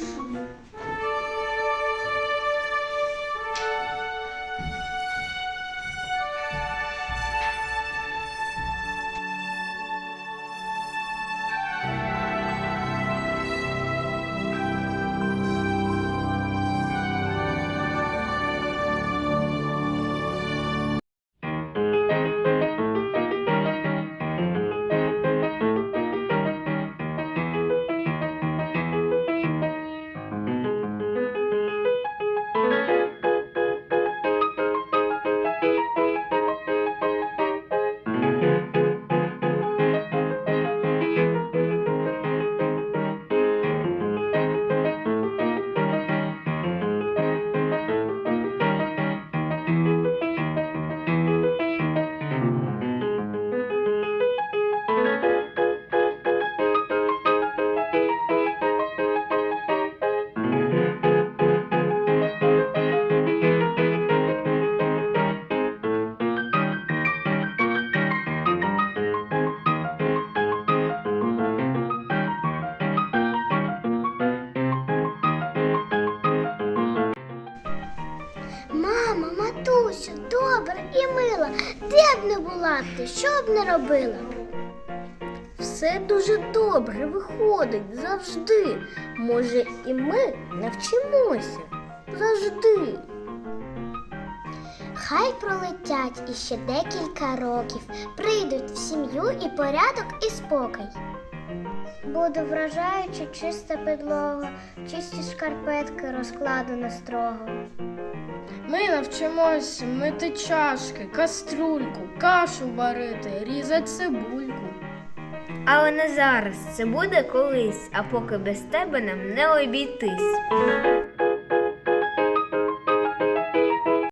görüşürüz. І мила, де б не була ти, що б не робила? Все дуже добре виходить завжди. Може, і ми навчимося завжди. Хай пролетять іще декілька років, прийдуть в сім'ю і порядок, і спокій. Буде вражаючи чиста підлога, чисті шкарпетки розкладено строго. Ми навчимось мити чашки, каструльку, кашу варити, різати цибульку. Але не зараз, це буде колись, а поки без тебе нам не обійтись.